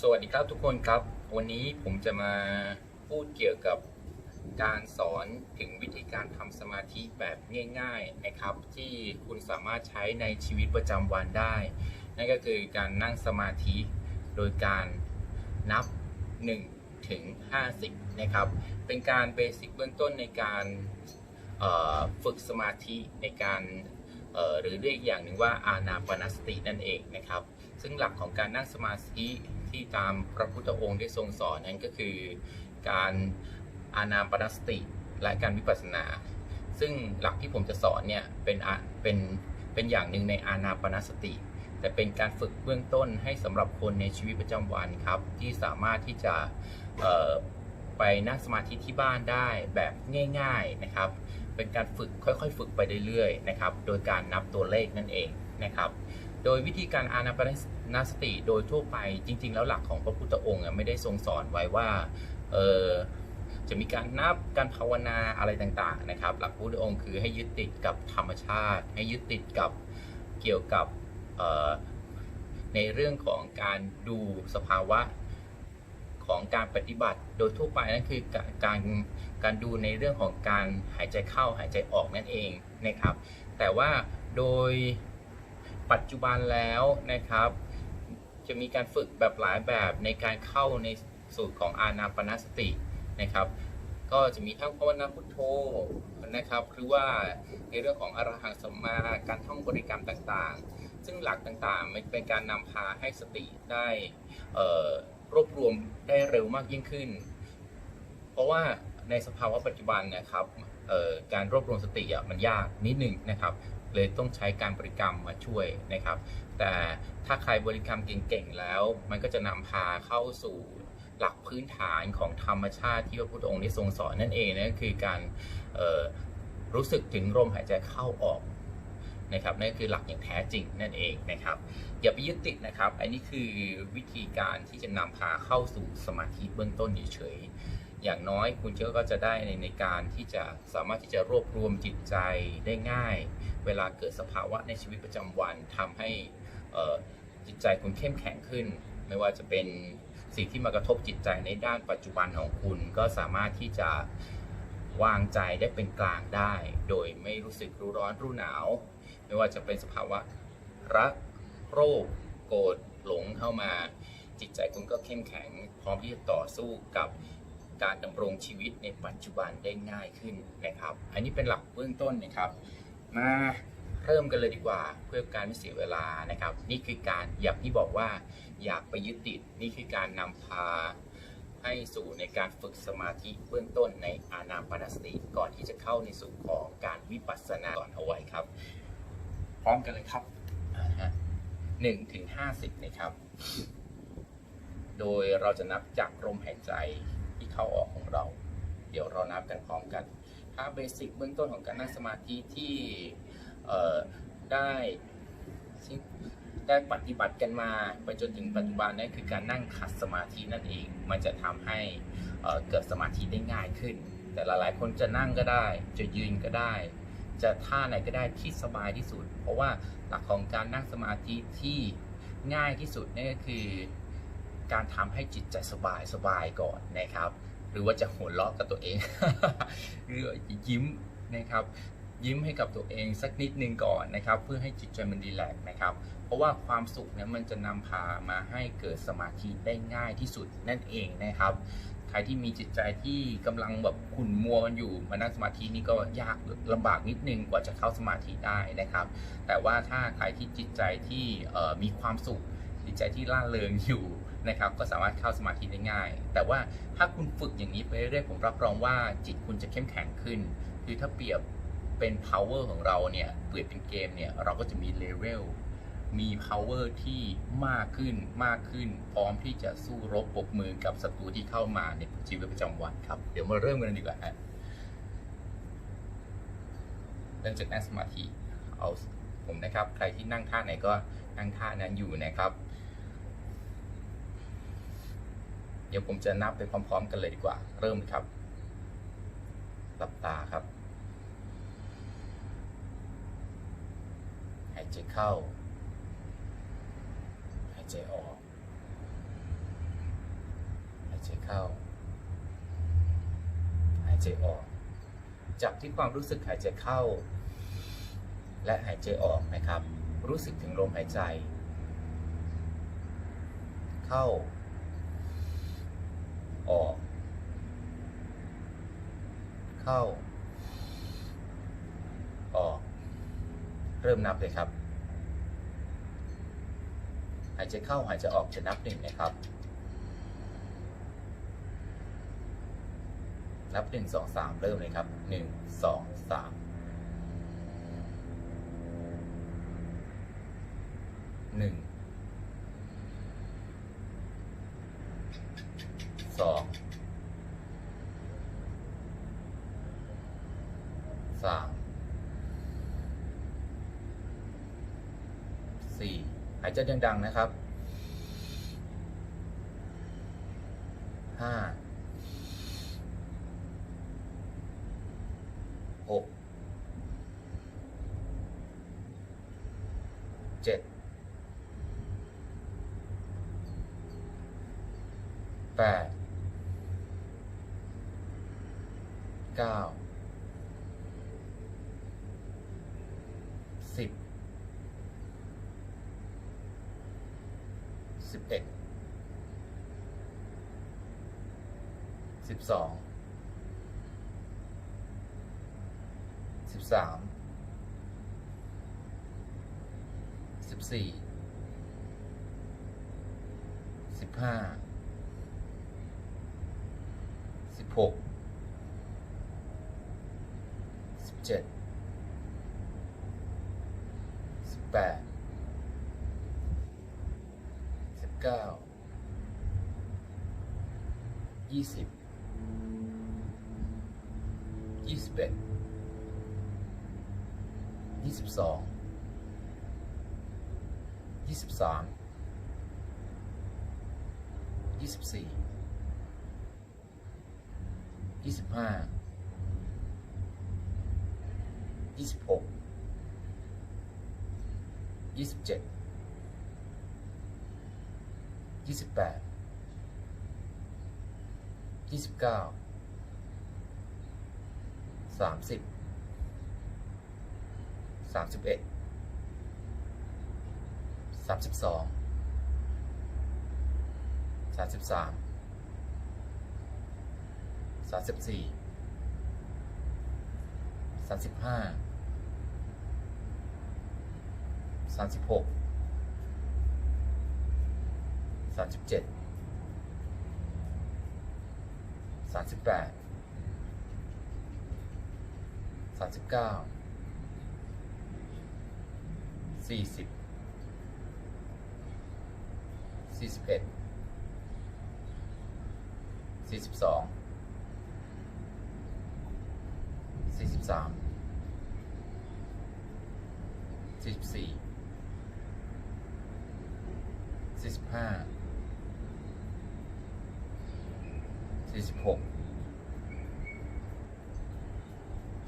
สวัสดีครับทุกคนครับ วันนี้ผมจะมาพูดเกี่ยวกับการสอนถึงวิธีการทำสมาธิแบบง่าย ๆนะครับ ที่คุณสามารถใช้ในชีวิตประจำวันได้ นั่นก็คือการนั่งสมาธิโดยการนับ 1 ถึง 50 นะครับ เป็นการเบสิกเบื้องต้นในการฝึกสมาธิในการหรือเรียกอย่างหนึ่งว่าอานาปานสตินั่นเองนะครับ ซึ่งหลักของการนั่งสมาธิ ที่ตามพระพุทธองค์ได้ทรงสอนนั้นก็คือ การอานาปนสติและการวิปัสสนา ซึ่งหลักที่ผมจะสอนเนี่ยเป็นเป็นเป็นอย่างหนึ่งในอานาปนสติ แต่เป็นการฝึกเบื้องต้นให้สำหรับคนในชีวิตประจำวันครับ ที่สามารถที่จะไปนั่งสมาธิที่บ้านได้แบบง่าย ๆนะครับ เป็นการฝึกค่อยๆ ฝึกไปเรื่อยๆนะครับ โดยการนับตัวเลขนั่นเองนะครับ โดยวิธีการอานาปนสติโดยทั่วไปจริง ๆ แล้วหลักของพระพุทธองค์ไม่ได้ทรงสอนไว้ว่าเออจะมีการนับการภาวนาอะไรต่างๆนะครับ หลักพุทธองค์คือให้ยึดติดกับธรรมชาติ ให้ยึดติดกับเกี่ยวกับในเรื่องของการดูสภาวะของการปฏิบัติโดยทั่วไปนั่นคือการการการดูในเรื่องของการหายใจเข้าหายใจออกนั่นเองนะครับ แต่ว่าโดย ปัจจุบันแล้วนะครับ จะมีการฝึกแบบหลายแบบในการเข้าในสูตรของอานาปานสตินะครับ ก็จะมีทั้งภาวนาพุทโธนะครับหรือว่าในเรื่องของอรหังสัมมาการท่องบริกรรมต่างๆ ซึ่งหลักต่างๆมันเป็นการนำพาให้สติได้รวบรวมได้เร็วมากยิ่งขึ้น เพราะว่าในสภาวะปัจจุบันนะครับการรวบรวมสติมันยากนิดหนึ่งนะครับ เลยต้องใช้การบริกรรมมาช่วยนะครับ แต่ถ้าใครบริกรรมเก่งๆแล้ว มันก็จะนำพาเข้าสู่หลักพื้นฐานของธรรมชาติที่พระพุทธองค์ได้ทรงสอนนั่นเองนั่นก็คือการรู้สึกถึงลมหายใจเข้าออกนะครับนั่นคือหลักอย่างแท้จริงนั่นเองนะครับ อย่าไปยึดติดนะครับ อันนี้คือวิธีการที่จะนำพาเข้าสู่สมาธิเบื้องต้นเฉย อย่างน้อยคุณเจ้าก็จะได้ในในการที่จะสามารถที่จะรวบรวมจิตใจได้ง่าย เวลาเกิดสภาวะในชีวิตประจำวันทำให้จิตใจคุณเข้มแข็งขึ้น ไม่ว่าจะเป็นสิ่งที่มากระทบจิตใจในด้านปัจจุบันของคุณ ก็สามารถที่จะวางใจได้เป็นกลางได้ โดยไม่รู้สึกรู้ร้อนรู้หนาว ไม่ว่าจะเป็นสภาวะรักโรคโกรธหลงเข้ามา จิตใจคุณก็เข้มแข็ง พร้อมที่จะต่อสู้กับ การดำรงชีวิตในปัจจุบันได้ง่ายขึ้นนะครับ อันนี้เป็นหลักเบื้องต้นนะครับ มาเริ่มกันเลยดีกว่าเพื่อการไม่เสียเวลานะครับ นี่คือการอยางที่บอกว่าอยากไปยึดติดนี่คือการนำพาให้สู่ในการฝึกสมาธิเบื้องต้นในอานาปนสติก่อนที่จะเข้าในสู่ของการวิปัสสนาก่อนเอาไว้ครับ พร้อมกันเลยครับหนึ่งถึงห้าสิบนะครับ โดยเราจะนับจากลมหายใจ รานับกันพร้อมกันถ้าเบสิกเบื้องต้นของการนั่งสมาธิที่ได้ได้ปฏิบัติกันมาไปจนถึงปัจจุบันนั่นคือการนั่งขัดสมาธินั่นเอง มันจะทำให้เอ่อเกิดสมาธิได้ง่ายขึ้น แต่หลายๆคนจะนั่งก็ได้ จะยืนก็ได้ จะท่าไหนก็ได้ที่สบายที่สุด เพราะว่าหลักของการนั่งสมาธิที่ง่ายที่สุดนั่นก็คือ การทำให้จิตใจสบายสบายก่อนนะครับ หรือว่าจะหัวเราะกับตัวเอง หรือยิ้มนะครับยิ้มให้กับตัวเองสักนิดนึงก่อนนะครับ เพื่อให้จิตใจมันรีแลกนะครับ เพราะว่าความสุขเนี่ยมันจะนำพามาให้เกิดสมาธิได้ง่ายที่สุดนั่นเองนะครับ ใครที่มีจิตใจที่กำลังแบบขุ่นมัวมันอยู่มานั่งสมาธินี่ก็ยากลำบากนิดนึงกว่าจะเข้าสมาธิได้นะครับ แต่ว่าถ้าใครที่จิตใจที่มีความสุขจิตใจที่ร่าเริงอยู่ นะครับก็สามารถเข้าสมาธิได้ง่าย แต่ว่าถ้าคุณฝึกอย่างนี้ไปเรื่อยๆผมรับรองว่าจิตคุณจะเข้มแข็งขึ้น คือถ้าเปรียบเป็น power ของเราเนี่ยเปรียบเป็นเกมเนี่ยเราก็จะมีเลเวลมี power ที่มากขึ้นมากขึ้น พร้อมที่จะสู้รบปรบมือกับศัตรูที่เข้ามาในชีวิตประจำวันครับ เดี๋ยวมาเริ่มกันดีกว่าฮะเริ่มจากนั่งสมาธิเอาผมนะครับ ใครที่นั่งท่าไหนก็นั่งท่านั้นอยู่นะครับ เดี๋ยวผมจะนับไปพร้อม ๆ กันเลยดีกว่า เริ่มครับหลับตาครับหายใจเข้าหายใจออกหายใจเข้าหายใจออกจับที่ความรู้สึกหายใจเข้า และหายใจออกนะครับ รู้สึกถึงลมหายใจ เข้า ออก เข้า ออก เริ่มนับเลยครับ หายใจเข้าหายใจออกจะนับหนึ่งนะครับ นับหนึ่งสองสามเริ่มเลยครับหนึ่งสองสามหนึ่ง สองสามสี่หายใจดัง ๆ นะครับห้าหกเจ็ดแปด เก้าสิบสิบเอ็ดสิบสองสิบสามสิบสี่สิบห้าสิบหก สิบ เจ็ดสิบแปดสิบเก้ายี่สิบยี่สิบเอ็ดยี่สิบสองยี่สิบสามยี่สิบสี่ยี่สิบห้า ยี่สิบหกยี่สิบเจ็ดยี่สิบแปดยี่สิบเก้าสามสิบสามสิบเอ็ดสามสิบสองสามสิบสามสามสิบสี่สามสิบห้า สามสิบหกสามสิบเจ็ดสามสิบแปดสามสิบเก้าสี่สิบสี่สิบเอ็ดสี่สิบสองสี่สิบสามสี่สิบสี่ สี่สิบ ห้าสี่สิบหก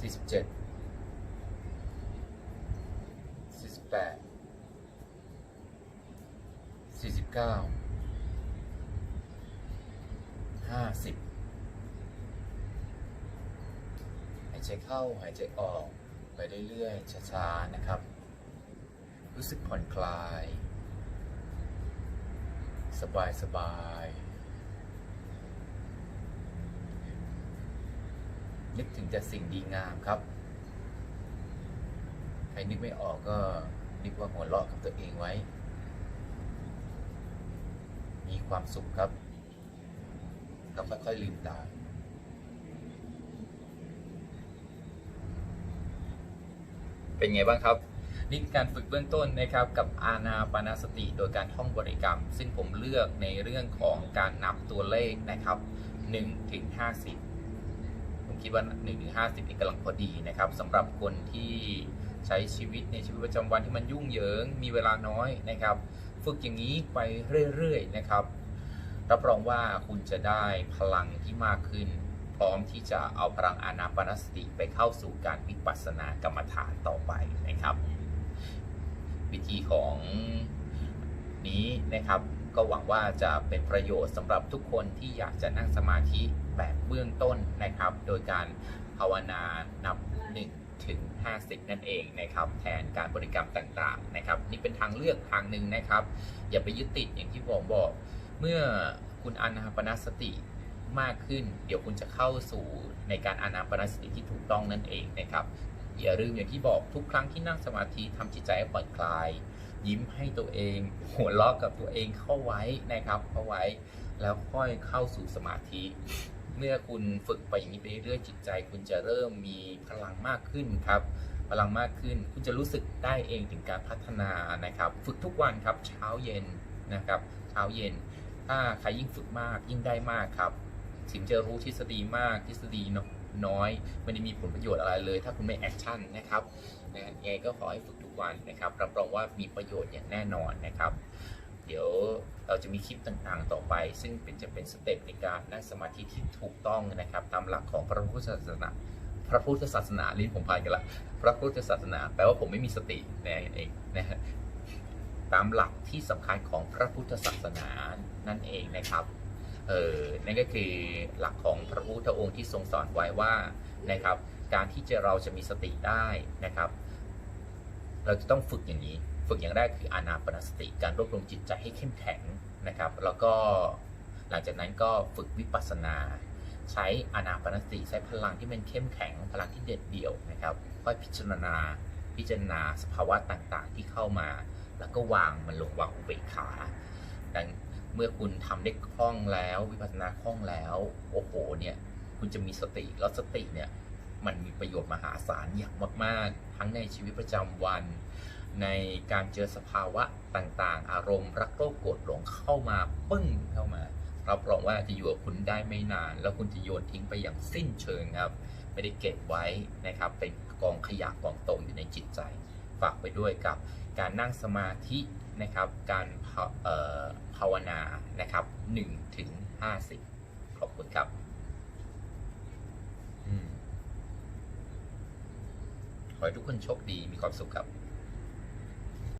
สี่สิบเจ็ดสี่สิบแปดสี่สิบเก้าห้าสิบหายใจเข้าหายใจออก ไปเรื่อยๆช้าๆนะครับ รู้สึกผ่อนคลาย สบายสบายๆนึกถึงแต่สิ่งดีงามครับ ใครนึกไม่ออกก็นึกว่าหัวเราะกับตัวเองไว้ มีความสุขครับแล้วค่อยๆลืมตาเป็นไงบ้างครับ นี่คือการฝึกเบื้องต้นนะครับกับอาณาปานสติโดยการท่องบริกรรม ซึ่งผมเลือกในเรื่องของการนับตัวเลขนะครับ1ถึง50 ผมคิดว่า1ถึง50นี่กำลังพอดีนะครับสำหรับคนที่ใช้ชีวิตในชีวิตประจำวันที่มันยุ่งเหยิงมีเวลาน้อยนะครับ ฝึกอย่างนี้ไปเรื่อยๆนะครับ รับรองว่าคุณจะได้พลังที่มากขึ้น พร้อมที่จะเอาพลังอานาปานสติไปเข้าสู่การวิปัสสนากรรมฐานต่อไปนะครับ วิธีของนี้นะครับ ก็หวังว่าจะเป็นประโยชน์สำหรับทุกคนที่อยากจะนั่งสมาธิแบบเบื้องต้นนะครับ โดยการภาวนานับ1ถึง50 นั่นเองนะครับ แทนการบริกรรมต่างๆนะครับ นี่เป็นทางเลือกทางหนึ่งนะครับ อย่าไปยึดติดอย่างที่ผมบอก เมื่อคุณอานาปนสติมากขึ้น เดี๋ยวคุณจะเข้าสู่ในการอานาปนสติที่ถูกต้องนั่นเองนะครับ อย่าลืมอย่างที่บอกทุกครั้งที่นั่งสมาธิทำจิตใจให้ผ่อนคลาย ยิ้มให้ตัวเอง หัวเราะกับตัวเองเข้าไว้นะครับเข้าไว้ แล้วค่อยเข้าสู่สมาธิ เมื่อคุณฝึกไปอย่างนี้ไปเรื่อยจิตใจ คุณจะเริ่มมีพลังมากขึ้นครับพลังมากขึ้น คุณจะรู้สึกได้เองถึงการพัฒนานะครับ ฝึกทุกวันครับเช้าเย็นนะครับเช้าเย็น ถ้าใครยิ่งฝึกมากยิ่งได้มากครับถึงจะรู้ทฤษฎีมากทฤษฎีเน้ น้อยไม่ได้มีผลประโยชน์อะไรเลย ถ้าคุณไม่แอคชั่นนะครับนะยังไงก็ขอให้ฝึกทุกวันนะครับรับรองว่ามีประโยชน์อย่างแน่นอนนะครับ เดี๋ยวเราจะมีคลิปต่างๆ ต่อไป ซึ่งเป็นจะเป็นสเต็ปในการนั่งสมาธิที่ถูกต้องนะครับ ตามหลักของพระพุทธศาสนาพระพุทธศาสนาลิ้นผมพายกันละพระพุทธศาสนาแปลว่าผมไม่มีสตินั่นเองนะฮะตามหลักที่สำคัญของพระพุทธศาสนานั่นเองนะครับ เออนั่นก็คือหลักของพระพุทธองค์ที่ทรงสอนไว้ว่านะครับ การที่จะเราจะมีสติได้นะครับ เราจะต้องฝึกอย่างนี้ ฝึกอย่างแรกคืออานาปนสติ การรวบรวมจิตใจให้เข้มแข็งนะครับ แล้วก็หลังจากนั้นก็ฝึกวิปัสสนา ใช้อานาปนสติ ใช้พลังที่มันเข้มแข็งพลังที่เด็ดเดี่ยวนะครับค่อยพิจารณาพิจารณาสภาวะต่างๆ ที่เข้ามา แล้วก็วางมันลงวางอุเบกขาดัง เมื่อคุณทำได้คล่องแล้ว วิปัสสนาคล่องแล้ว โอ้โหเนี่ยคุณจะมีสติแล้วสติเนี่ยมันมีประโยชน์มหาศาลอย่างมาก ๆ ทั้งในชีวิตประจำวัน ในการเจอสภาวะต่างๆ อารมณ์ รักโลภโกรธหลงเข้ามาปึ้งเข้ามารับรองว่าจะอยู่กับคุณได้ไม่นาน แล้วคุณจะโยนทิ้งไปอย่างสิ้นเชิงครับ ไม่ได้เก็บไว้นะครับเป็นกองขยะกองโตอยู่ในจิตใจ ฝากไปด้วยกับการนั่งสมาธิ นะครับการภาวนานะครับ1ถึง50 ขอบคุณครับขอให้ทุกคนโชคดีมีความสุขครับ